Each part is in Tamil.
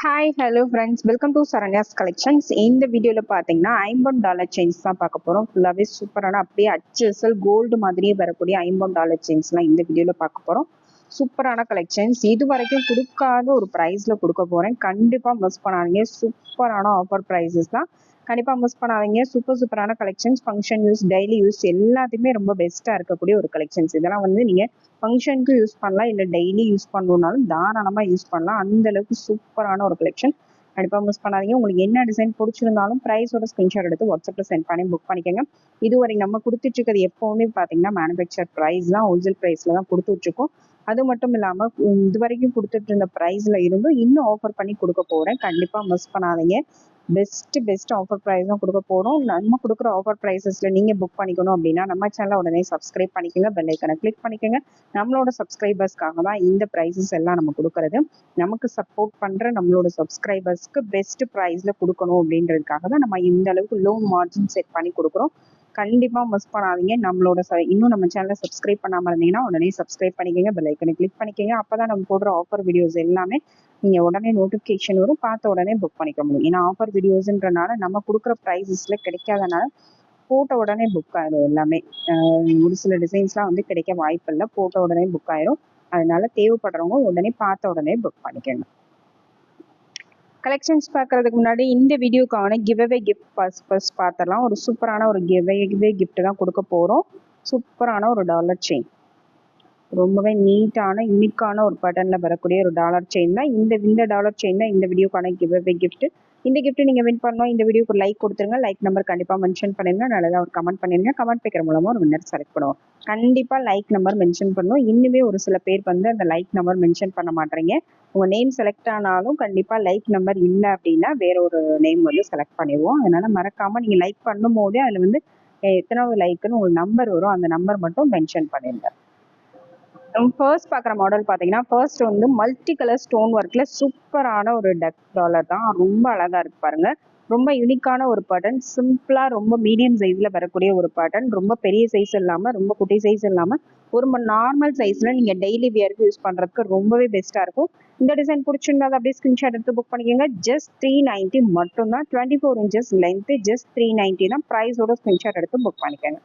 Hi hello friends welcome to Saranya's collections இந்த வீடியோவில் பார்த்தீங்கன்னா ஐம்பன் டாலர் செயின்ஸ் தான் பார்க்க போகிறோம் ஃபுல்லாகவே சூப்பரான அப்படியே அச்சல் கோல்டு மாதிரியே வரக்கூடிய ஐம்பன் டாலர் செயின்ஸ்லாம் இந்த வீடியோவில் பார்க்க போகிறோம் சூப்பரான கலெக்ஷன்ஸ் இது வரைக்கும் கொடுக்காத ஒரு ப்ரைஸில் கொடுக்க போகிறேன் கண்டிப்பாக மிஸ் பண்ணாதீங்க. சூப்பரான ஆஃபர் ப்ரைஸஸ் தான். கண்டிப்பாக மிஸ் பண்ணாதீங்க. சூப்பர் சூப்பரான collections function use daily use எல்லாத்தையுமே ரொம்ப பெஸ்ட்டாக இருக்கக்கூடிய ஒரு கலெக்ஷன்ஸ் இதெல்லாம் வந்து நீங்கள் ஃபங்க்ஷனுக்கு யூஸ் பண்ணலாம். இல்லை டெய்லி யூஸ் பண்ணணுன்னாலும் தாராளமாக யூஸ் பண்ணலாம். அந்த அளவுக்கு சூப்பரான ஒரு கலெக்ஷன் கண்டிப்பாக மிஸ் பண்ணாதீங்க. உங்களுக்கு என்ன டிசைன் பிடிச்சிருந்தாலும் ப்ரைஸோட ஸ்க்ரீன்ஷாட் எடுத்து வாட்ஸ்அப்பில் சென்ட் பண்ணி புக் பண்ணிக்கோங்க. இதுவரை நம்ம கொடுத்துட்டு இருக்கிறது எப்போவுமே பார்த்தீங்கன்னா மேனுஃபேக்சர் ப்ரைஸ் தான். ஹோல்சேல் ப்ரைஸில் தான் கொடுத்துட்ருக்கோம் அது மட்டும் இல்லாமல் இது வரைக்கும் கொடுத்துட்டு இருந்த ப்ரைஸில் இருந்தும் இன்னும் ஆஃபர் பண்ணி கொடுக்க போகிறேன் கண்டிப்பாக மிஸ் பண்ணாதீங்க. பெஸ்ட் பெஸ்ட் ஆஃபர் ப்ரைஸ் தான் கொடுக்க போகிறோம் நம்ம கொடுக்குற ஆஃபர் ப்ரைஸஸில் நீங்கள் புக் பண்ணிக்கணும் அப்படின்னா நம்ம சேனலை உடனே சப்ஸ்கிரைப் பண்ணிக்கோங்க பெல் ஐக்கனை கிளிக் பண்ணிக்கோங்க. நம்மளோட சப்ஸ்கிரைபர்ஸ்க்காக தான் இந்த ப்ரைஸஸ் எல்லாம் நம்ம கொடுக்கறது. நமக்கு சப்போர்ட் பண்ணுற நம்மளோட சப்ஸ்கிரைபர்ஸ்க்கு பெஸ்ட் ப்ரைஸில் கொடுக்கணும் அப்படின்றதுக்காக தான் நம்ம இந்த அளவுக்கு லோ மார்ஜின் செட் பண்ணி கொடுக்குறோம். கண்டிப்பாக மிஸ் பண்ணாதீங்க. நம்மளோட ச இன்னும் நம்ம சேனலை சப்ஸ்கிரைப் பண்ணாமல் இருந்தீங்கன்னா உடனே சப்ஸ்கிரைப் பண்ணிக்கோங்க பெல் ஐக்கனை கிளிக் பண்ணிக்கோங்க. அப்போ தான் நம்ம போடுற ஆஃபர் வீடியோஸ் எல்லாமே நீங்கள் உடனே நோட்டிஃபிகேஷன் வரும் பார்த்த உடனே புக் பண்ணிக்க முடியும். ஏன்னா ஆஃபர் வீடியோஸ்ன்றனால நம்ம கொடுக்குற ப்ரைஸஸில் கிடைக்காதனால போட்ட உடனே புக் ஆயிடும் எல்லாமே. ஒரு சில டிசைன்ஸ்லாம் வந்து கிடைக்க வாய்ப்பு இல்லை. போட்ட உடனே புக் ஆயிரும். அதனால தேவைப்படுறவங்க உடனே பார்த்த உடனே புக் பண்ணிக்கோங்க. கலெக்ஷன்ஸ் பார்க்கறதுக்கு முன்னாடி இந்த வீடியோக்கான கிவ்அவே கிஃப்ட் ஃபர்ஸ்ட் ஃபர்ஸ்ட் பார்த்துடலாம். ஒரு சூப்பரான ஒரு கிவ்அவே கிஃப்ட் தான் கொடுக்க போகிறோம் சூப்பரான ஒரு டாலர் செயின் ரொம்பவே நீட்டான யூனிக்கான ஒரு பேட்டர்னில் வரக்கூடிய ஒரு டாலர் செயின் தான். இந்த இந்த டாலர் செயின் தான் இந்த வீடியோக்கான கிவ்அவே கிஃப்ட் இந்த கிஃப்ட் நீங்கள் வின் பண்ணணும். இந்த வீடியோக்கு லைக் கொடுத்துருங்க. லைக் நம்பர் கண்டிப்பாக மென்ஷன் பண்ணிருங்க. நல்லதாக ஒரு கமெண்ட் பண்ணிருங்க. கமெண்ட் பேக்கிற மூலமாக ஒரு வின்னர் செலக்ட் பண்ணுவோம். கண்டிப்பாக லைக் நம்பர் மென்ஷன் பண்ணுவோம் இன்னுமே ஒரு சில பேர் வந்து அந்த லைக் நம்பர் மென்ஷன் பண்ண மாட்டேறீங்க உங்கள் நேம் செலக்ட் ஆனாலும் கண்டிப்பாக லைக் நம்பர் இல்லை அப்படின்னா வேற ஒரு நேம் வந்து செலக்ட் பண்ணிடுவோம். அதனால மறக்காமல் நீங்கள் லைக் பண்ணும் போதே அதில் வந்து எத்தனாவது லைக்குன்னு ஒரு நம்பர் வரும். அந்த நம்பர் மட்டும் மென்ஷன் பண்ணிடுங்க ஃபர்ஸ்ட் பார்க்குற மாடல் பார்த்தீங்கன்னா ஃபர்ஸ்ட் வந்து மல்டி கலர் ஸ்டோன் ஒர்க்கில் சூப்பரான ஒரு டக் டாலர் தான். ரொம்ப அழகாக இருக்கு பாருங்க. ரொம்ப யூனிக்கான ஒரு பேட்டர்ன் சிம்பிளாக ரொம்ப மீடியம் சைஸில் வரக்கூடிய ஒரு பேட்டர்ன் ரொம்ப பெரிய சைஸ் இல்லாமல் ரொம்ப குட்டி சைஸ் இல்லாமல் ஒரு நார்மல் சைஸில் நீங்கள் டெய்லி வியருக்கு யூஸ் பண்ணுறதுக்கு ரொம்பவே பெஸ்ட்டாக இருக்கும். இந்த டிசைன் பிடிச்சிருந்தா அப்படியே ஸ்க்ரீன்ஷாட் எடுத்து புக் பண்ணிக்கோங்க. ஜஸ்ட் த்ரீ நைன்ட்டி மட்டும் தான் twenty four inches length just three ninety தான் ப்ரைஸோட ஸ்க்ரீன்ஷாட் எடுத்து புக் பண்ணிக்கோங்க.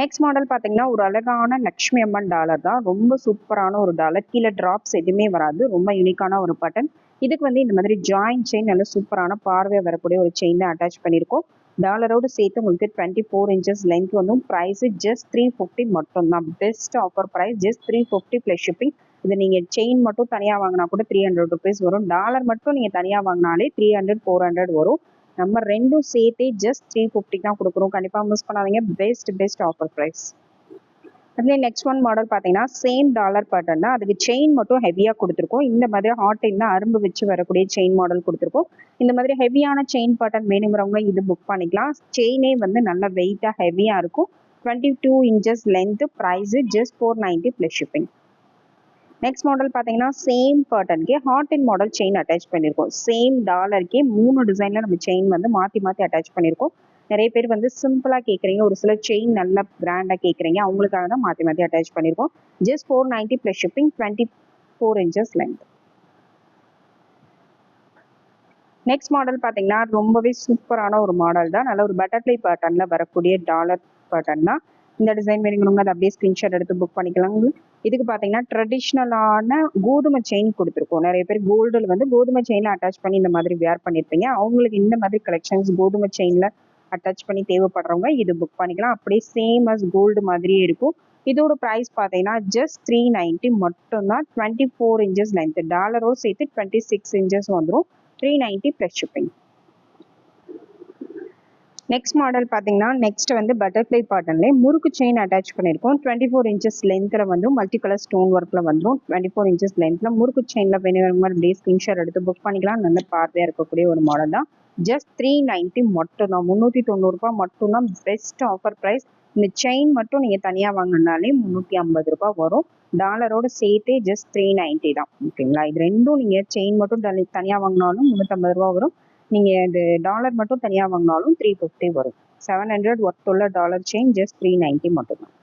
நெக்ஸ்ட் மாடல் பார்த்தீங்கன்னா ஒரு அழகான லக்ஷ்மி அம்மன் டாலர் தான். ரொம்ப சூப்பரான ஒரு டாலர் கீழே ட்ராப்ஸ் எதுவுமே வராது. ரொம்ப யூனிக்கான ஒரு பட்டன் இதுக்கு வந்து இந்த மாதிரி ஜாயின் செயின் நல்ல சூப்பரான பார்வையாக வரக்கூடிய ஒரு செயின் தான் அட்டாச் பண்ணியிருக்கோம். டாலரோடு சேர்த்து உங்களுக்கு டுவெண்ட்டி ஃபோர் இன்ச்சஸ் லென்த் வந்து ப்ரைஸ் ஜஸ்ட் த்ரீ ஃபிஃப்டி மட்டும் தான் best offer price just three fifty plus shipping இது நீங்கள் செயின் மட்டும் தனியாக வாங்கினா கூட த்ரீ ஹண்ட்ரட் ருபீஸ் வரும். டாலர் மட்டும் நீங்கள் தனியாக வாங்கினாலே த்ரீ ஹண்ட்ரட் ஃபோர் ஹண்ட்ரட் வரும். நம்ம ரெண்டும் சேர்த்தே ஜஸ்ட் த்ரீ ஃபிஃப்டி தான் கொடுக்குறோம். கண்டிப்பாக மிஸ் பண்ணாதீங்க. பெஸ்ட் பெஸ்ட் ஆஃபர் ப்ரைஸ் அதுலேயே நெக்ஸ்ட் ஒன் மாடல் பார்த்தீங்கன்னா சேம் டாலர் பேட்டர்ன் தான். அதுக்கு செயின் மட்டும் ஹெவியாக கொடுத்துருக்கோம். இந்த மாதிரி ஹாட் தான் அரும்பு வச்சு வரக்கூடிய செயின் மாடல் கொடுத்துருக்கோம். இந்த மாதிரி ஹெவியான செயின் பேட்டர்ன் வேணுங்கிறவங்க இது புக் பண்ணிக்கலாம். செயினே வந்து நல்ல வெயிட்டாக ஹெவியாக இருக்கும். Twenty two inches length price just four ninety plus shipping next model பார்த்தீங்கன்னா same பேட்டர்னுக்கே heart and model chain attach பண்ணியிருக்கோம் சேம் டாலருக்கே மூணு டிசைனில் நம்ம செயின் வந்து மாற்றி மாற்றி அட்டாச் பண்ணியிருக்கோம் நிறைய பேர் வந்து சிம்பிளாக கேட்குறீங்க ஒரு சில செயின் நல்ல பிராண்டாக கேட்குறீங்க அவங்களுக்காக தான் மாற்றி மாற்றி அட்டாச் பண்ணியிருக்கோம் just four ninety plus shipping twenty four inches length next model பார்த்தீங்கன்னா ரொம்பவே சூப்பரான ஒரு மாடல் தான். நல்ல ஒரு பட்டர்ஃப்ளை பேட்டர்னில் வரக்கூடிய டாலர் பேட்டர்ன் தான். இந்த டிசைன் வேணுங்கிறவங்க அதை அப்படியே ஸ்க்ரீன்ஷாட் எடுத்து புக் பண்ணிக்கலாம். இதுக்கு பார்த்தீங்கன்னா ட்ரெடிஷ்னலான கோதுமை செயின் கொடுத்துருக்கோம். நிறைய பேர் கோல்டில் வந்து கோதுமை செயினில் அட்டாச் பண்ணி இந்த மாதிரி வேர் பண்ணியிருப்பீங்க அவங்களுக்கு இந்த மாதிரி கலெக்ஷன்ஸ் கோதுமை செயினில் அட்டாச் பண்ணி தேவைப்படுறவங்க இது புக் பண்ணிக்கலாம். அப்படியே சேம் அஸ் கோல்டு மாதிரியே இருக்கும். இதோட ப்ரைஸ் பார்த்தீங்கன்னா ஜஸ்ட் த்ரீ நைன்ட்டி மட்டும்தான். டுவெண்ட்டி ஃபோர் இன்ச்சஸ் லென்த் டாலரோ சேர்த்து டுவெண்ட்டி சிக்ஸ் இன்ச்சஸ் வந்துடும் three ninety plus shipping next model பார்த்தீங்கன்னா நெக்ஸ்ட் வந்து பட்டர்ஃப்ளை பாட்டன்லேயே முறுக்கு செயின் அட்டாச் பண்ணியிருக்கோம் டுவெண்ட்டி ஃபோர் இன்ச்சஸ் லென்த்தில் வந்து மல்டி கலர் ஸ்டோன் ஒர்க்கில் வந்துடும் டுவெண்ட்டி ஃபோர் இன்ச்சஸ் லென்த்தில் முறுக்கு செயினில் வேணும் அப்படியே ஸ்கிரீன்ஷாட் எடுத்து புக் பண்ணிக்கலாம். நல்ல பார்வையாக இருக்கக்கூடிய ஒரு மாடல் தான். ஜஸ்ட் த்ரீ நைன்ட்டி மட்டும் தான். முந்நூற்றி தொண்ணூறுரூபா மட்டும்தான் பெஸ்ட் ஆஃபர் ப்ரைஸ் இந்த செயின் மட்டும் நீங்கள் தனியாக வாங்கினாலே முந்நூற்றி ஐம்பது ரூபாய் வரும். டாலரோட சேர்த்தே ஜஸ்ட் த்ரீ நைன்ட்டி தான். ஓகேங்களா இது ரெண்டும் நீங்கள் செயின் மட்டும் தனியாக வாங்கினாலும் முந்நூற்றம்பது ரூபா வரும். நீங்கள் இது டாலர் மட்டும் தனியாக வாங்கினாலும் த்ரீ ஃபிஃப்டி வரும். செவன் ஹண்ட்ரட் ஒர்த் உள்ள dollar chain just three ninety மட்டும்தான்.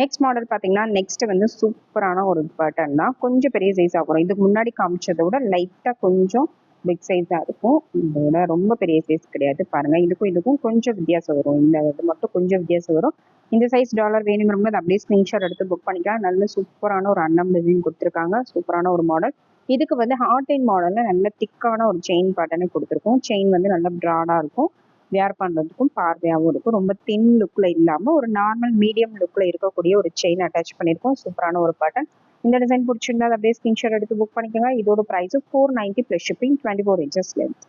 நெக்ஸ்ட் மாடல் பார்த்தீங்கன்னா நெக்ஸ்ட் வந்து சூப்பரான ஒரு பட்டன் தான். கொஞ்சம் பெரிய சைஸ் ஆகும் இதுக்கு முன்னாடி காமிச்சதை விட லைட்டாக கொஞ்சம் பிக் சைஸாக இருக்கும். இதோட ரொம்ப பெரிய சைஸ் கிடையாது. பாருங்கள் இதுக்கும் இதுக்கும் கொஞ்சம் வித்தியாசம் வரும். இந்த இது மட்டும் கொஞ்சம் வித்தியாசம் வரும். இந்த சைஸ் டாலர் வேணுங்கிறவங்க அதை அப்படியே ஸ்க்ரீன்ஷாட் எடுத்து புக் பண்ணிக்கலாம். நல்ல சூப்பரான ஒரு அன்னம் டிசைன் கொடுத்துருக்காங்க. சூப்பரான ஒரு மாடல் இதுக்கு வந்து ஹார்ட் அண்ட் மாடலில் நல்ல திக்கான ஒரு செயின் பேட்டர்னு கொடுத்துருக்கோம். செயின் வந்து நல்ல ப்ராடாக இருக்கும். வேர் பண்ணுறதுக்கும் பார்வையாகவும் இருக்கும். ரொம்ப தின் லுக்கில் இல்லாமல் ஒரு நார்மல் மீடியம் லுக்கில் இருக்கக்கூடிய ஒரு செயின் அட்டாச் பண்ணியிருக்கோம் சூப்பரான ஒரு பேட்டர்ன் இந்த டிசைன் பிடிச்சிருந்தா அப்படியே ஸ்கிரீன்ஷாட் எடுத்து புக் பண்ணிக்கோங்க. இதோட price four ninety plus shipping twenty four inches length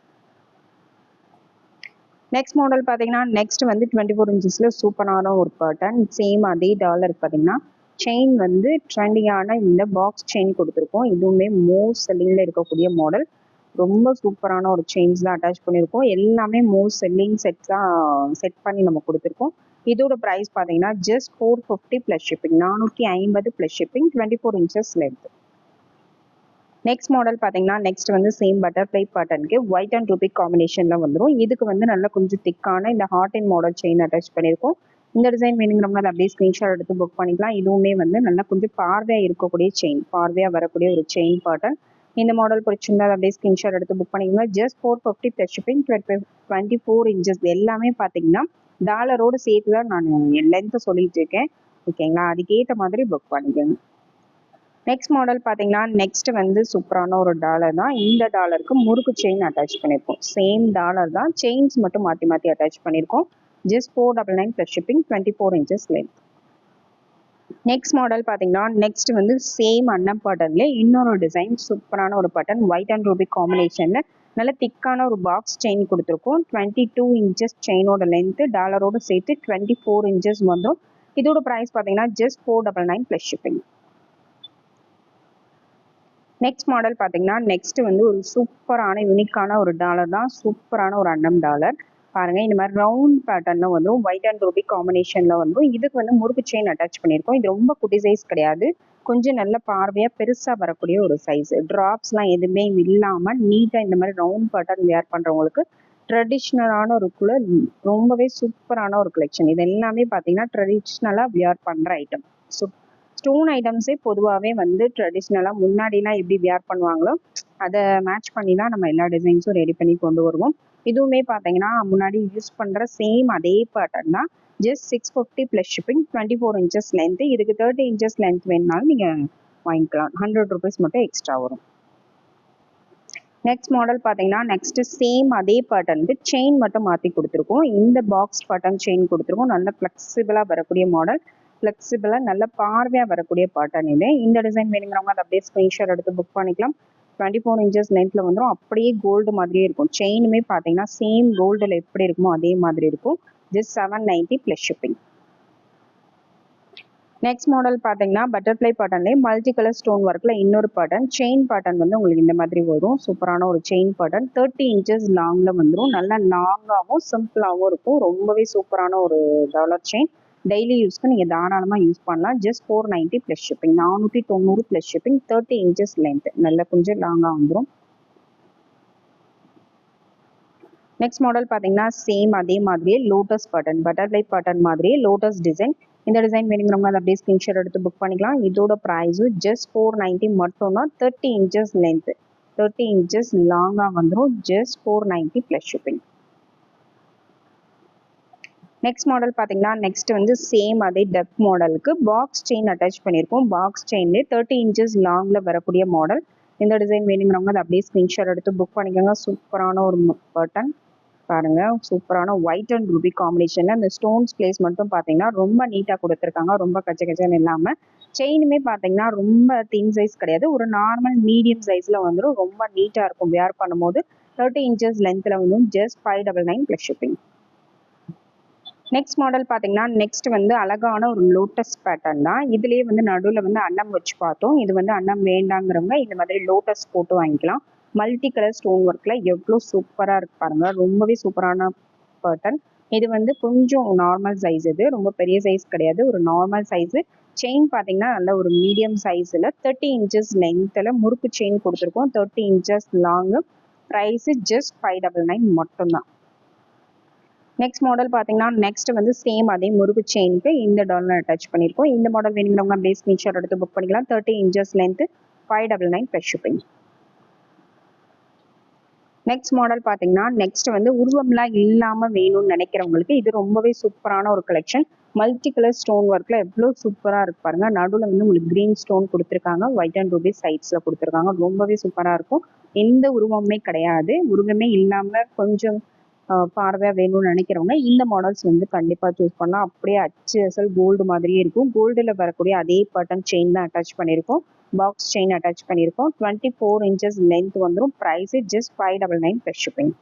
next model பார்த்தீங்கன்னா நெக்ஸ்ட் வந்து டுவெண்ட்டி ஃபோர் இன்ச்சஸில் சூப்பரான ஒரு பேட்டர்ன் சேம் அதே டாலர் பார்த்தீங்கன்னா செயின் வந்து ட்ரெண்டிங்கான இந்த பாக்ஸ் செயின் கொடுத்துருக்கோம். இதுவுமே மோஸ்ட் செல்லிங்கில் இருக்கக்கூடிய மாடல் ரொம்ப சூப்பரான ஒரு செயின்ஸ் தான் அட்டாச் பண்ணியிருக்கோம். எல்லாமே மோஸ்ட் செல்லிங் செட் தான் செட் பண்ணி நம்ம கொடுத்துருக்கோம். இதோட ப்ரைஸ் பார்த்தீங்கன்னா just four fifty plus shipping நானூற்றி ஐம்பது plus shipping twenty four inches length next model பார்த்தீங்கன்னா நெக்ஸ்ட் வந்து சேம் பட்டர்ஃப்ளை பட்டனுக்கு ஒயிட் அண்ட் ரூபிக் காம்பினேஷனில் வந்துடும் இதுக்கு வந்து நல்லா கொஞ்சம் திக்கான இந்த heart and model chain attach பண்ணியிருக்கோம். இந்த டிசைன் வேணுங்கிறவங்க அப்படியே ஸ்க்ரீன்ஷாட் எடுத்து புக் பண்ணிக்கலாம். இதுவுமே வந்து நல்லா கொஞ்சம் பார்வையாக இருக்கக்கூடிய செயின் பார்வையாக வரக்கூடிய ஒரு செயின் பாட்டன் இந்த மாடல் பிடிச்சிருந்தா அப்படியே ஸ்கிரீன்ஷாட் எடுத்து புக் பண்ணிக்கலாம் just four fifty plus shipping twenty four inches எல்லாமே பார்த்தீங்கன்னா டாலரோடு சேர்த்து தான் நான் லென்த்தை சொல்லிட்டு இருக்கேன். ஓகேங்களா அதுக்கேற்ற மாதிரி புக் பண்ணிக்கோங்க. நெக்ஸ்ட் மாடல் பார்த்தீங்கன்னா நெக்ஸ்ட் வந்து சூப்பரான ஒரு டாலர் தான். இந்த டாலருக்கு முறுக்கு செயின் அட்டாச் பண்ணியிருக்கோம் சேம் டாலர் தான். செயின்ஸ் மட்டும் மாற்றி மாற்றி அட்டாச் பண்ணியிருக்கோம் just four double nine plus shipping twenty four inches length next model பார்த்தீங்கன்னா நெக்ஸ்ட் வந்து சேம் அன்னம் பட்டன்ல இன்னொரு டிசைன் சூப்பரான ஒரு பட்டன் ஒயிட் அண்ட் ரூபி காம்பினேஷன்ல நல்ல திக்கான ஒரு பாக்ஸ் செயின் கொடுத்துருக்கோம். டுவெண்ட்டி டூ இன்ச்சஸ் செயினோட லென்த்து டாலரோட சேர்த்து டுவெண்ட்டி ஃபோர் இன்ச்சஸ் வந்துடும் இதோட ப்ரைஸ் பார்த்தீங்கன்னா just four double nine plus shipping next model பார்த்தீங்கன்னா நெக்ஸ்ட் வந்து ஒரு சூப்பரான யூனிக்கான ஒரு டாலர் தான் சூப்பரான ஒரு அன்னம் டாலர் பாருங்க. இந்த மாதிரி ரவுண்ட் பேட்டர்ன்ல வந்து ஒயிட் அண்ட் ரூபி காம்பினேஷன்ல வந்து இதுக்கு வந்து முறுக்கு செயின் அட்டாச் பண்ணியிருக்கோம். இது ரொம்ப குட்டி சைஸ் கிடையாது. கொஞ்சம் நல்ல பார்வையா பெருசா வரக்கூடிய ஒரு சைஸ் ட்ராப்ஸ்லாம் எதுவுமே இல்லாம நீட்டா இந்த மாதிரி ரவுண்ட் பேட்டர்ன் வேர் பண்றவங்களுக்கு ட்ரெடிஷ்னலான ஒரு குல ரொம்பவே சூப்பரான ஒரு கலெக்ஷன் இது எல்லாமே பார்த்தீங்கன்னா ட்ரெடிஷ்னலாக வியர் பண்ணுற ஐட்டம் ஸோ ஸ்டோன் ஐட்டம்ஸே பொதுவாகவே வந்து ட்ரெடிஷ்னலாக முன்னாடிலாம் எப்படி வியர் பண்ணுவாங்களோ அதை மேட்ச் பண்ணி தான் நம்ம எல்லா டிசைன்ஸும் ரெடி பண்ணி கொண்டு வருவோம். இதுவுமே பார்த்தீங்கன்னா முன்னாடி யூஸ் பண்ணுற சேம் அதே பேட்டர்ன் தான். Just six fifty plus shipping twenty four inches length இதுக்கு தேர்ட்டி இன்ச்சஸ் லென்த் வேணுனாலும் நீங்கள் வாங்கிக்கலாம். ஹண்ட்ரட் ருபீஸ் மட்டும் எக்ஸ்ட்ரா வரும். நெக்ஸ்ட் மாடல் பார்த்தீங்கன்னா நெக்ஸ்ட் சேம் அதே பேட்டர்னுக்கு செயின் மட்டும் மாற்றி கொடுத்துருக்கோம். இந்த பாக்ஸ் பேட்டர்ன் செயின் கொடுத்துருக்கோம். நல்ல ஃப்ளெக்சிபிளாக வரக்கூடிய மாடல் ஃப்ளெக்சிபிளாக நல்ல பார்வையாக வரக்கூடிய பேட்டர்ன் இது. இந்த டிசைன் வேணுங்கிறவங்க அதை அப்படியே ஸ்க்ரீன்ஷாட் எடுத்து புக் பண்ணிக்கலாம். டுவெண்ட்டி ஃபோர் இன்ச்சஸ் லென்த்தில் வந்துடும் அப்படியே கோல்டு மாதிரியே இருக்கும். செயினுமே பார்த்தீங்கன்னா சேம் கோல்டில் எப்படி இருக்குமோ அதே மாதிரி இருக்கும். Just seven ninety plus shipping next model பார்த்தீங்கன்னா பட்டர்ஃப்ளை பட்டன்லேயே மல்டி கலர் ஸ்டோன் ஒர்க்கில் இன்னொரு பட்டன் செயின் பட்டன் வந்து உங்களுக்கு இந்த மாதிரி வரும். சூப்பரான ஒரு செயின் பட்டன் தேர்ட்டி இன்ச்சஸ் லாங்கில் வந்துடும் நல்லா லாங்காகவும் சிம்பிளாகவும் இருக்கும். ரொம்பவே சூப்பரான ஒரு டாலர் செயின் டெய்லி யூஸ்க்கு நீங்கள் தாராளமாக யூஸ் பண்ணலாம். Just four ninety plus shipping நானூற்றி தொண்ணூறு plus shipping thirty inches length நல்ல கொஞ்சம் லாங்காக வந்துடும் நெக்ஸ்ட் மாடல் பார்த்தீங்கன்னா சேம் அதே மாதிரியே லோட்டஸ் பட்டன் பட்டர்ஃப்ளை பட்டன் மாதிரியே லோட்டஸ் டிசைன் இந்த டிசைன் வேணுங்கிறவங்க அதை அப்படியே ஸ்கிரீன்ஷாட் எடுத்து புக் பண்ணிக்கலாம். இதோட ப்ரைஸும் just four ninety மட்டும்னா thirty inches length thirty inches லாங்காக வந்துடும் just four ninety plus shipping next model பார்த்தீங்கன்னா நெக்ஸ்ட் வந்து சேம் அதே டெப் மாடலுக்கு பாக்ஸ் செயின் அட்டாச் பண்ணியிருக்கோம். பாக்ஸ் செயின்லேயே தேர்ட்டி இன்ச்சஸ் லாங்கில் வரக்கூடிய மாடல் இந்த டிசைன் வேணுங்கிறவங்க அதை அப்படியே ஸ்க்ரீன்ஷாட் எடுத்து புக் பண்ணிக்கோங்க. சூப்பரான ஒரு பட்டன் பாருங்க. சூப்பரான ஒயிட் அண்ட் ரூபி காம்பினேஷன்ல அந்த ஸ்டோன்ஸ் பிளேஸ் மட்டும் பார்த்தீங்கன்னா ரொம்ப நீட்டாக கொடுத்துருக்காங்க. ரொம்ப கச்ச கச்சன்னு இல்லாமல் செயினுமே பார்த்தீங்கன்னா ரொம்ப தின் சைஸ் கிடையாது. ஒரு நார்மல் மீடியம் சைஸில் வந்துடும் ரொம்ப நீட்டாக இருக்கும். வேர் பண்ணும்போது தேர்ட்டி இன்ச்சஸ் லென்த்தில் வந்து just five double nine plus shipping next model பார்த்தீங்கன்னா நெக்ஸ்ட் வந்து அழகான ஒரு லோட்டஸ் பேட்டர்ன் தான். இதுலேயே வந்து நடுவில் வந்து அன்னம் வச்சு பார்த்தோம். இது வந்து அன்னம் வேண்டாங்கிறவங்க இந்த மாதிரி லோட்டஸ் போட்டு வாங்கிக்கலாம். மல்டி கலர் ஸ்டோன் ஒர்க்கில் எவ்வளோ சூப்பராக இருக்கு பாருங்க. ரொம்பவே சூப்பரான பேட்டர்ன் இது வந்து கொஞ்சம் நார்மல் சைஸ் இது. ரொம்ப பெரிய சைஸ் கிடையாது. ஒரு நார்மல் சைஸு செயின் பார்த்தீங்கன்னா நல்ல ஒரு மீடியம் சைஸில் தேர்ட்டி இன்ச்சஸ் லென்த்தில் முறுக்கு செயின் கொடுத்துருக்கோம். Thirty inches long price just five double nine மட்டும்தான். நெக்ஸ்ட் மாடல் பார்த்தீங்கன்னா நெக்ஸ்ட் வந்து சேம் அதே முறுக்கு செயினுக்கு இந்த டாலர் அட்டாச் பண்ணியிருக்கோம் இந்த மாடல் வேணுங்கிறவங்க அப்படியே ஸ்க்ரீன்ஷாட் எடுத்து புக் பண்ணிக்கலாம். Thirty inches length five double nine plus shipping next model பார்த்தீங்கன்னா நெக்ஸ்ட் வந்து உருவம்லாம் இல்லாமல் வேணும்னு நினைக்கிறவங்களுக்கு இது ரொம்பவே சூப்பரான ஒரு கலெக்ஷன் மல்டி கலர் ஸ்டோன் ஒர்க்கில் எவ்வளோ சூப்பராக இருக்கு பாருங்க. நடுவில் வந்து உங்களுக்கு க்ரீன் ஸ்டோன் கொடுத்துருக்காங்க. ஒயிட் அண்ட் ரூபி சைட்ஸில் கொடுத்துருக்காங்க. ரொம்பவே சூப்பராக இருக்கும். எந்த உருவமே கிடையாது. உருவமே இல்லாமல் கொஞ்சம் பார்வையாக வேணும்னு நினைக்கிறவங்க இந்த மாடல்ஸ் வந்து கண்டிப்பாக சூஸ் பண்ணலாம். அப்படியே அச்சு அசல் கோல்டு மாதிரியே இருக்கும். கோல்டில் வரக்கூடிய அதே பட்டன் செயின் தான் அட்டாச் பண்ணியிருக்கோம். பாக்ஸ் செயின் அட்டாச் பண்ணியிருக்கோம். டுவெண்ட்டி ஃபோர் இன்ச்சஸ் லென்த் வந்துடும் price just five double nine plus shipping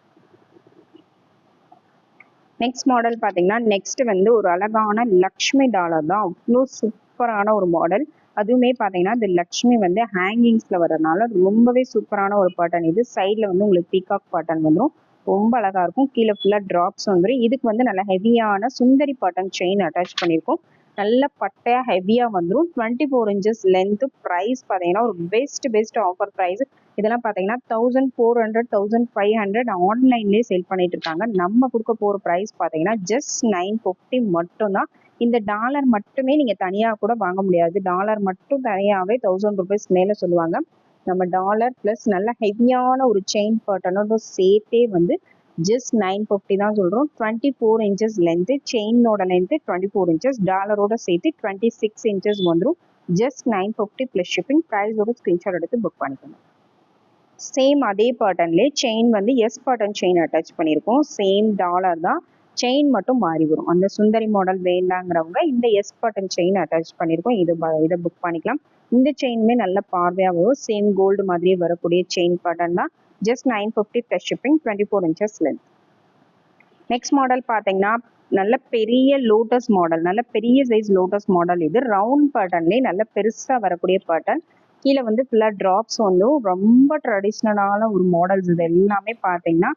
next model பார்த்தீங்கன்னா நெக்ஸ்ட் வந்து ஒரு அழகான லக்ஷ்மி டாலர் தான். அவ்வளோ சூப்பரான ஒரு மாடல் அதுவுமே பார்த்தீங்கன்னா இந்த லக்ஷ்மி வந்து ஹேங்கிங்ஸில் வர்றதுனால ரொம்பவே சூப்பரான ஒரு பாட்டன் இது சைடில் வந்து உங்களுக்கு பீகாக் பாட்டன் வந்துடும் ரொம்ப அழகா இருக்கும். கீழே ஃபுல்லாக ட்ராப்ஸ் வந்துடும் இதுக்கு வந்து நல்ல ஹெவியான சுந்தரி பாட்டன் செயின் அட்டாச் பண்ணியிருக்கோம் நல்ல பட்டையா ஹெவியாக வந்துடும் twenty four inches length price பார்த்தீங்கன்னா ஒரு பெஸ்ட் பெஸ்ட் ஆஃபர் ப்ரைஸ் இதெல்லாம் பார்த்தீங்கன்னா thousand four hundred thousand five hundred ஆன்லைன்லேயே சேல் பண்ணிட்டு இருக்காங்க. நம்ம கொடுக்க போகிற ப்ரைஸ் பார்த்தீங்கன்னா ஜஸ்ட் நைன் ஃபிஃப்டி மட்டும்தான். இந்த டாலர் மட்டுமே நீங்கள் தனியாக கூட வாங்க முடியாது. டாலர் மட்டும் தனியாகவே தௌசண்ட் ருபீஸ் மேலே சொல்லுவாங்க. நம்ம டாலர் ப்ளஸ் நல்ல ஹெவியான ஒரு செயின் பட்டனோட சேர்த்தே வந்து ஜஸ்ட் நைன் ஃபிஃப்டி தான் சொல்கிறோம் டுவெண்ட்டி ஃபோர் இன்ச்சஸ் லென்த்து செயினோட லென்த்து டுவெண்ட்டி ஃபோர் இன்ச்சஸ் டாலரோட சேர்த்து டுவெண்ட்டி சிக்ஸ் இன்ச்சஸ் வந்துடும் just nine fifty plus shipping ப்ரைஸோட screenshot எடுத்து புக் பண்ணிக்கணும். சேம் அதே பேட்டர்ன்லேயே செயின் வந்து எஸ் பேட்டர்ன் செயின் அட்டாச் பண்ணியிருக்கோம். சேம் டாலர் தான் செயின் மட்டும் மாறி வரும். அந்த சுந்தரி மாடல் வேண்டாங்கிறவங்க இந்த எஸ் பட்டன் செயின் அட்டாச் பண்ணியிருக்கோம். இது இதை புக் பண்ணிக்கலாம். இந்த செயின்மே நல்ல பார்வையாக வரும். சேம் கோல்டு மாதிரியே வரக்கூடிய செயின் பேட்டர்ன் தான். Just nine fifty plus shipping twenty four inches length next model பார்த்தீங்கன்னா நல்ல பெரிய லோட்டஸ் மாடல் நல்ல பெரிய சைஸ் லோட்டஸ் மாடல் இது. ரவுண்ட் பேட்டர்ன்லேயே நல்ல பெருசாக வரக்கூடிய பேட்டர்ன் கீழே வந்து ஃபுல்லாக ட்ராப்ஸ் வந்து ரொம்ப ட்ரெடிஷ்னலான ஒரு மாடல்ஸ் இது. எல்லாமே பார்த்தீங்கன்னா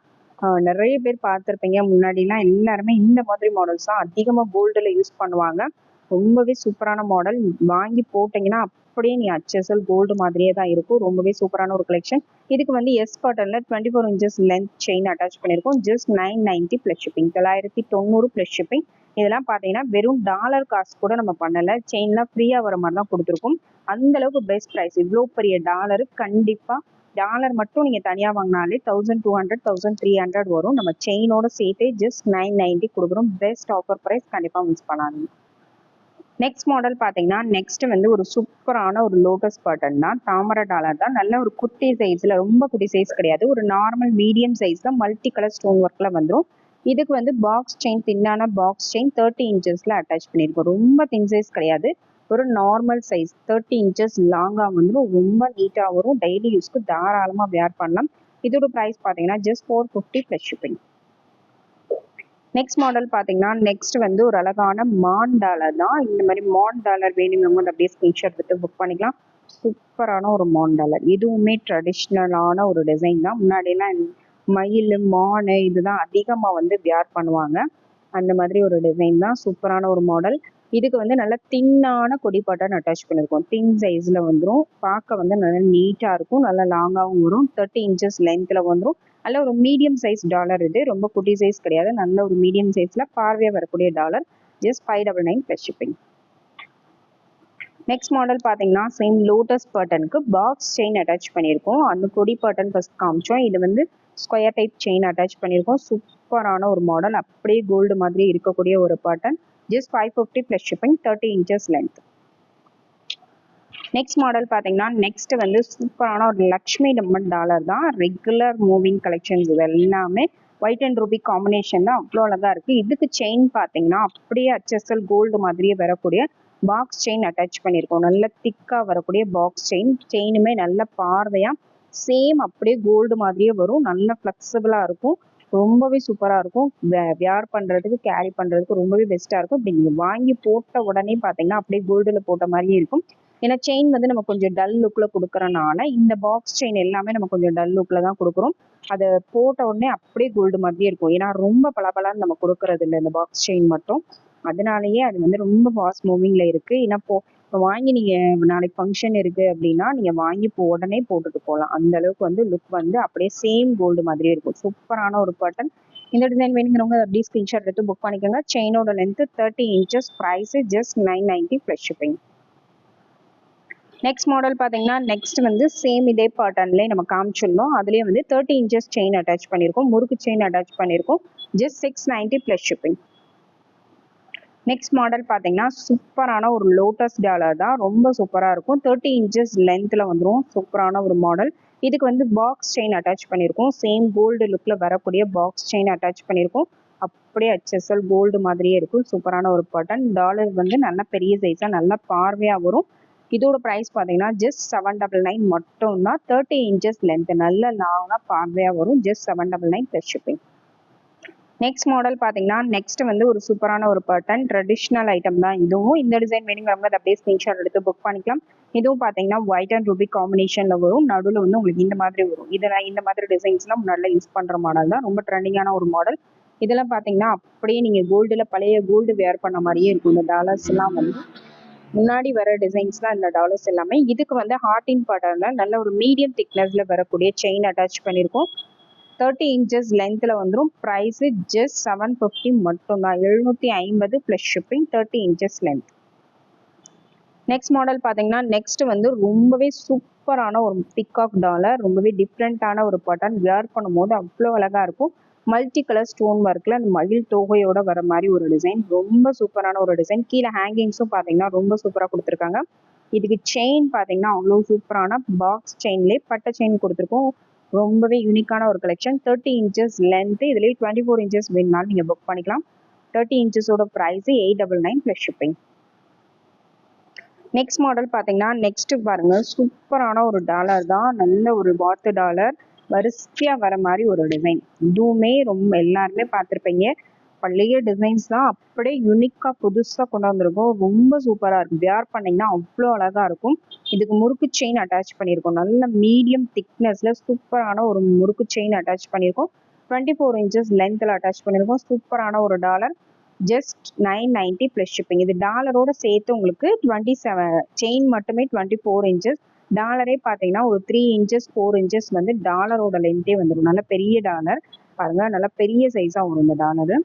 நிறைய பேர் பார்த்துருப்பீங்க. முன்னாடிலாம் எல்லாருமே இந்த மாதிரி மாடல்ஸ் தான் அதிகமாக கோல்டில் யூஸ் பண்ணுவாங்க. ரொம்பவே சூப்பரான மாடல் வாங்கி போட்டிங்கன்னா அப்படியே நீ அச்சசல் கோல்டு மாதிரியே தான் இருக்கும். ரொம்பவே சூப்பரான ஒரு கலெக்ஷன் இதுக்கு வந்து S பாட்டனில் twenty four inches length chain attach பண்ணியிருக்கோம். Just nine ninety plus shipping தொள்ளாயிரத்தி தொண்ணூறு ப்ளஸ் ஷிப்பிங் இதெல்லாம் பார்த்தீங்கன்னா வெறும் டாலர் காசு கூட நம்ம பண்ணலை. செயின்லாம் ஃப்ரீயாக வர மாதிரி தான் கொடுத்துருக்கோம். அந்த அளவுக்கு பெஸ்ட் ப்ரைஸ் இவ்வளோ பெரிய டாலரு கண்டிப்பாக டாலர் மட்டும் நீங்கள் தனியாக வாங்கினாலே thousand two hundred thousand three hundred வரும். நம்ம செயினோட சேர்த்தே ஜஸ்ட் நைன் நைன்ட்டி கொடுக்குறோம். பெஸ்ட் ஆஃபர் ப்ரைஸ் கண்டிப்பாக மிஸ் பண்ணாதீங்க. நெக்ஸ்ட் மாடல் பார்த்தீங்கன்னா நெக்ஸ்ட் வந்து ஒரு சூப்பரான ஒரு லோட்டஸ் பட்டன் தான். தாமரை டாலர் தான். நல்ல ஒரு குட்டி சைஸில் ரொம்ப குட்டி சைஸ் கிடையாது. ஒரு நார்மல் மீடியம் சைஸில் மல்டி கலர் ஸ்டோன் ஒர்க்கில் வந்துடும் இதுக்கு வந்து பாக்ஸ் செயின் தின்னான பாக்ஸ் செயின் தேர்ட்டி இன்ச்சஸில் அட்டாச் பண்ணியிருக்கோம் ரொம்ப தின் சைஸ் கிடையாது. ஒரு நார்மல் சைஸ் தேர்ட்டி இன்ச்சஸ் லாங்காக வந்துடும் ரொம்ப நீட்டாக வரும். டெய்லி யூஸ்க்கு தாராளமாக வேர் பண்ணலாம். இதோட ப்ரைஸ் பார்த்தீங்கன்னா just four fifty plus shipping next model பார்த்தீங்கன்னா நெக்ஸ்ட் வந்து ஒரு அழகான மான் டாலர் தான். இந்த மாதிரி மான் டாலர் வேணுங்கிறவங்க அப்படியே ஸ்க்ரீன்ஷாட் எடுத்து புக் பண்ணிக்கலாம். சூப்பரான ஒரு மான் டாலர் இதுவுமே ட்ரெடிஷ்னலான ஒரு டிசைன் தான். முன்னாடியெல்லாம் மயில் மானு இதுதான் அதிகமாக வந்து வியார் பண்ணுவாங்க. அந்த மாதிரி ஒரு டிசைன் தான். சூப்பரான ஒரு மாடல் இதுக்கு வந்து நல்லா தின்னான கொடி பாட்டன் அட்டாச் பண்ணியிருக்கோம் தின் சைஸில் வந்துடும் பார்க்க வந்து நல்லா நீட்டாக இருக்கும். நல்லா லாங்காகவும் வரும். தேர்ட்டி இன்ச்சஸ் லென்த்தில் வந்துடும் நல்ல ஒரு மீடியம் சைஸ் டாலர் இது. ரொம்ப குட்டி சைஸ் கிடையாது. நல்ல ஒரு மீடியம் சைஸில் பார்வையாக வரக்கூடிய dollar just five double nine plus shipping next model பார்த்தீங்கன்னா சேம் லோட்டஸ் பட்டனுக்கு பாக்ஸ் செயின் அட்டாச் பண்ணியிருக்கோம். அந்த கொடி பட்டன் ஃபஸ்ட் காமிச்சோம். இது வந்து ஸ்கொயர் டைப் செயின் அட்டாச் பண்ணியிருக்கோம். சூப்பரான ஒரு மாடல் அப்படியே கோல்டு மாதிரி இருக்கக்கூடிய ஒரு button just five fifty plus shipping thirty inches length next model பார்த்தீங்கன்னா நெக்ஸ்ட் வந்து சூப்பரான ஒரு லக்ஷ்மி டம்மன் டாலர் தான். ரெகுலர் மூவிங் கலெக்ஷன்ஸ் இது எல்லாமே ஒயிட் அண்ட் ரூபி காம்பினேஷன் தான் அவ்வளோ அழகாக இருக்குது இதுக்கு செயின் பார்த்தீங்கன்னா அப்படியே ஹெச்எஸ்எல் கோல்டு மாதிரியே வரக்கூடிய பாக்ஸ் செயின் அட்டாச் பண்ணியிருக்கோம். நல்ல திக்காக வரக்கூடிய பாக்ஸ் செயின் செயினுமே நல்ல பார்வையாக சேம் அப்படியே கோல்டு மாதிரியே வரும். நல்ல ஃப்ளெக்சிபிளாக இருக்கும். ரொம்பவே சூப்பராக இருக்கும். வியார் பண்ணுறதுக்கு கேரி பண்ணுறதுக்கு ரொம்பவே பெஸ்ட்டாக இருக்கும். இப்படி நீங்கள் வாங்கி போட்ட உடனே பார்த்தீங்கன்னா அப்படியே கோல்டில் போட்ட மாதிரியே இருக்கும். ஏன்னா செயின் வந்து நம்ம கொஞ்சம் டல் லுக்கில் கொடுக்குறனால இந்த பாக்ஸ் செயின் எல்லாமே நம்ம கொஞ்சம் டல் லுக்கில் தான் கொடுக்குறோம். அதை போட்ட உடனே அப்படியே கோல்டு மாதிரியே இருக்கும். ஏன்னா ரொம்ப பளபளன்னு நம்ம கொடுக்கறது இல்லை இந்த பாக்ஸ் செயின் மட்டும். அதனாலயே அது வந்து ரொம்ப ஃபாஸ்ட் மூவிங்ல இருக்குது ஏன்னா போ இப்போ வாங்கி நீங்கள் நாளைக்கு ஃபங்க்ஷன் இருக்குது அப்படின்னா நீங்கள் வாங்கி இப்போ உடனே போட்டுட்டு போகலாம். அந்த அளவுக்கு வந்து லுக் வந்து அப்படியே சேம் கோல்டு மாதிரியே இருக்கும். சூப்பரான ஒரு பட்டன் இந்த டிசைன் வேணுங்கிறவங்க அப்படியே ஸ்கிரீன்ஷாட் எடுத்து புக் பண்ணிக்கோங்க. செயினோட length thirty inches price just nine ninety plus shipping next model பார்த்தீங்கன்னா நெக்ஸ்ட் வந்து சேம் இதே பேட்டர்ன்லேயே நம்ம காமிச்சிருந்தோம். அதுலேயே வந்து தேர்ட்டி இன்ச்சஸ் செயின் அட்டாச் பண்ணியிருக்கோம் முறுக்கு செயின் அட்டாச் பண்ணியிருக்கோம் just six ninety plus shipping next model பார்த்தீங்கன்னா சூப்பரான ஒரு லோட்டஸ் டாலர் தான். ரொம்ப சூப்பராக இருக்கும். தேர்ட்டி இன்ச்சஸ் லென்த்தில் வந்துடும் சூப்பரான ஒரு மாடல் இதுக்கு வந்து பாக்ஸ் செயின் அட்டாச் பண்ணியிருக்கோம் சேம் கோல்டு லுக்கில் வரக்கூடிய பாக்ஸ் செயின் அட்டாச் பண்ணியிருக்கோம் அப்படியே ஹெச்எஸ்எல் கோல்டு மாதிரியே இருக்கும். சூப்பரான ஒரு பட்டன் டாலர் வந்து நல்ல பெரிய சைஸாக நல்லா பார்வையாக வரும். இதோட ப்ரைஸ் பார்த்தீங்கன்னா ஜஸ்ட் செவன் டபுள் நைன் மட்டும் தான் தேர்ட்டி இன்ச்சஸ் லென்த் நல்ல லாங்காக பார்வையாக வரும். Just seven double nine plus shipping next model பார்த்தீங்கன்னா நெக்ஸ்ட் வந்து ஒரு சூப்பரான ஒரு பர்டன் ட்ரெடிஷ்னல் ஐட்டம் தான் இதுவும். இந்த டிசைன் வேணுங்கிறவங்க அதை அப்படியே ஸ்க்ரீன்ஷாட் எடுத்து புக் பண்ணிக்கலாம். இதுவும் பார்த்தீங்கன்னா ஒயிட் அண்ட் ரூபி காம்பினேஷனில் வரும். நடுவில் வந்து உங்களுக்கு இந்த மாதிரி வரும். இதில் இந்த மாதிரி டிசைன்ஸ்லாம் முன்னாடி யூஸ் பண்ணுற மாடல் தான். ரொம்ப ட்ரெண்டிங்கான ஒரு மாடல் இதெல்லாம் பார்த்தீங்கன்னா அப்படியே நீங்கள் கோல்டில் பழைய கோல்டு வேர் பண்ண மாதிரியே இருக்கும். இந்த டாலர்ஸ்லாம் வந்து. முன்னாடி வர டிசைன்ஸ் தான் இந்த டாலர்ஸ் எல்லாமே. இதுக்கு வந்து ஹார்டின் பேட்டர்னில் நல்ல ஒரு மீடியம் திக்னஸில் வரக்கூடிய செயின் அட்டாச் பண்ணியிருக்கோம். தேர்ட்டி இன்ச்சஸ் லென்த்தில் வந்துடும் ப்ரைஸு ஜஸ்ட் செவன் ஃபிஃப்டி மட்டும்தான். எழுநூற்றி ஐம்பது plus shipping thirty inches length next model பார்த்தீங்கன்னா நெக்ஸ்ட் வந்து ரொம்பவே சூப்பரான ஒரு பிக்காக் டாலர் ரொம்பவே டிஃப்ரெண்ட்டான ஒரு பட்டன் வியர் பண்ணும்போது அவ்வளோ அழகாக இருக்கும். மல்டி கலர் ஸ்டோன் ஒர்க்கில் அந்த மயில் தொகையோட வர மாதிரி ஒரு டிசைன் ரொம்ப சூப்பரான ஒரு டிசைன் கீழே ஹேங்கிங்ஸும் பார்த்தீங்கன்னா ரொம்ப சூப்பராக கொடுத்துருக்காங்க. இதுக்கு செயின் பார்த்தீங்கன்னா அவ்வளோ சூப்பரான பாக்ஸ் செயின்லேயே பட்டை செயின் கொடுத்துருக்கோம். ரொம்பவே யூனிக்கான ஒரு கலெக்ஷன் தேர்ட்டி இன்ச்சஸ் லென்த்து இதுலேயே டுவெண்ட்டி ஃபோர் இன்ச்சஸ் வேணுனாலும் நீங்கள் புக் பண்ணிக்கலாம் thirty இன்ச்சஸோட price eight double nine plus shipping next model பார்த்தீங்கன்னா நெக்ஸ்ட் பாருங்க. சூப்பரான ஒரு டாலர் தான். நல்ல ஒரு வாத்து டாலர் வரிசையாக வர மாதிரி ஒரு டிசைன் இதுவுமே ரொம்ப எல்லாருமே பார்த்துருப்பீங்க. பழைய டிசைன்ஸ் தான் அப்படியே யூனிக்காக புதுசாக கொண்டு வந்திருக்கோம். ரொம்ப சூப்பராக இருக்கும். வியார் பண்ணிங்கன்னா அவ்வளோ அழகாக இருக்கும். இதுக்கு முறுக்கு செயின் அட்டாச் பண்ணியிருக்கோம். நல்ல மீடியம் திக்னஸில் சூப்பரான ஒரு முறுக்கு செயின் அட்டாச் பண்ணியிருக்கோம். டுவெண்ட்டி ஃபோர் இன்ச்சஸ் லென்த்தில் அட்டாச் பண்ணியிருக்கோம். சூப்பரான ஒரு dollar just nine ninety plus shipping இது டாலரோட சேர்த்து உங்களுக்கு டுவெண்ட்டி செவன் செயின் மட்டுமே டுவெண்ட்டி ஃபோர் இன்ச்சஸ் டாலரே பார்த்தீங்கன்னா ஒரு த்ரீ இன்ச்சஸ் ஃபோர் இன்ச்சஸ் வந்து டாலரோட லென்த்தே வந்துடும் நல்ல பெரிய டாலர் பாருங்க நல்ல பெரிய சைஸாக வரும் இந்த டாலரு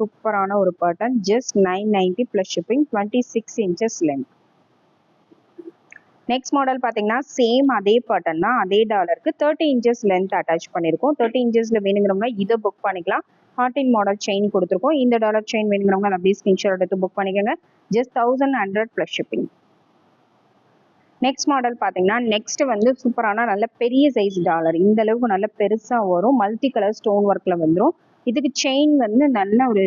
சூப்பரான ஒரு pattern just nine ninety plus shipping twenty six inches length next model பார்த்தீங்கன்னா சேம் அதே பேட்டர்ன் தான். அதே டாலருக்கு தேர்ட்டி இன்ச்சஸ் லென்த் அட்டாச் பண்ணியிருக்கோம் தேர்ட்டி இன்ச்சஸில் வேணுங்கிறவங்க இதை புக் பண்ணிக்கலாம். ஹார்டின் மாடல் செயின் கொடுத்துருக்கோம். இந்த டாலர் செயின் வேணுங்கிறவங்க அதை அப்படியே ஸ்கிரீன்ஷாட் எடுத்து புக் பண்ணிக்கோங்க. Just thousand hundred plus shipping next model பார்த்தீங்கன்னா நெக்ஸ்ட் வந்து சூப்பரான நல்ல பெரிய சைஸ் டாலர் இந்த அளவுக்கு நல்ல பெருசாக வரும். மல்டி கலர் ஸ்டோன் ஒர்க்கில் வந்துடும் இதுக்கு செயின் வந்து நல்ல ஒரு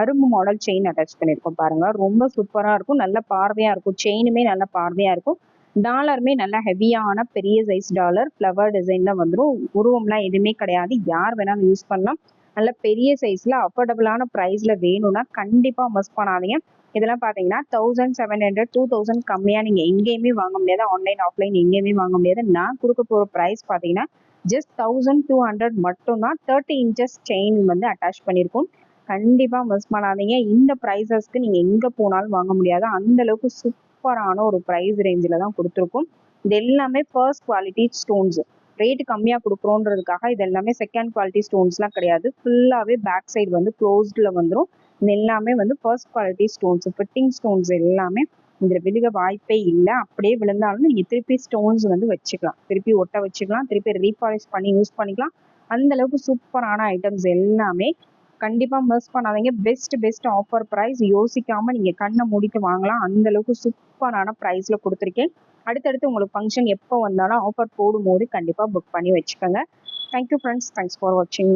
அரும்பு மாடல் செயின் அட்டாச் பண்ணியிருக்கோம் பாருங்க. ரொம்ப சூப்பராக இருக்கும். நல்ல பார்வையாக இருக்கும். செயினுமே நல்ல பார்வையாக இருக்கும். டாலருமே நல்ல ஹெவியான பெரிய சைஸ் டாலர் ஃப்ளவர் டிசைன்ல வந்துடும் உருவம்லாம் எதுவுமே கிடையாது. யார் வேணாலும் யூஸ் பண்ணலாம். நல்ல பெரிய சைஸில் அஃபோர்டபுளான ப்ரைஸில் வேணும்னா கண்டிப்பாக மிஸ் பண்ணாதீங்க. இதெல்லாம் பார்த்தீங்கன்னா thousand seven hundred two thousand கம்மியாக நீங்கள் எங்கேயுமே வாங்க முடியாது. ஆன்லைன் ஆஃப்லைன் எங்கேயுமே வாங்க முடியாது. நான் கொடுக்க போகிற ப்ரைஸ் பார்த்தீங்கன்னா ஜஸ்ட் தௌசண்ட் டூ ஹண்ட்ரட் மட்டும்தான் தேர்ட்டி இன்ச்சஸ் செயின் வந்து அட்டாச் பண்ணியிருக்கோம் கண்டிப்பாக மிஸ் பண்ணாதீங்க. இந்த ப்ரைஸஸ்க்கு நீங்கள் எங்கே போனாலும் வாங்க முடியாது. அந்தளவுக்கு சூப்பரான ஒரு ப்ரைஸ் ரேஞ்சில் தான் கொடுத்துருக்கோம். இது எல்லாமே ஃபர்ஸ்ட் குவாலிட்டி ஸ்டோன்ஸ் ரேட்டு கம்மியாக கொடுக்குறோன்றதுக்காக இது எல்லாமே செகண்ட் குவாலிட்டி ஸ்டோன்ஸ்லாம் கிடையாது. ஃபுல்லாகவே பேக் சைடு வந்து க்ளோஸ்டில் வந்துடும் இது எல்லாமே வந்து first quality stones fitting stones எல்லாமே இதில் விழுக வாய்ப்பே இல்லை. அப்படியே விழுந்தாலும் நீங்கள் திருப்பி ஸ்டோன்ஸ் வந்து வச்சுக்கலாம். திருப்பி ஒட்ட வச்சுக்கலாம். திருப்பி ரீபாலிஷ் பண்ணி யூஸ் பண்ணிக்கலாம். அந்த அளவுக்கு சூப்பரான ஐட்டம்ஸ் எல்லாமே கண்டிப்பாக மிஸ் பண்ணாதீங்க. பெஸ்ட் பெஸ்ட் ஆஃபர் ப்ரைஸ் யோசிக்காமல் நீங்கள் கண்ணை மூடிட்டு வாங்கலாம். அந்த அளவுக்கு சூப்பரான ப்ரைஸில் கொடுத்துருக்கேன். அடுத்தடுத்து உங்களுக்கு ஃபங்க்ஷன் எப்போ வந்தாலும் ஆஃபர் போடும்போது கண்டிப்பாக புக் பண்ணி வச்சுக்கோங்க. தேங்க்யூ ஃப்ரெண்ட்ஸ் தேங்க்ஸ் ஃபார் வாட்சிங்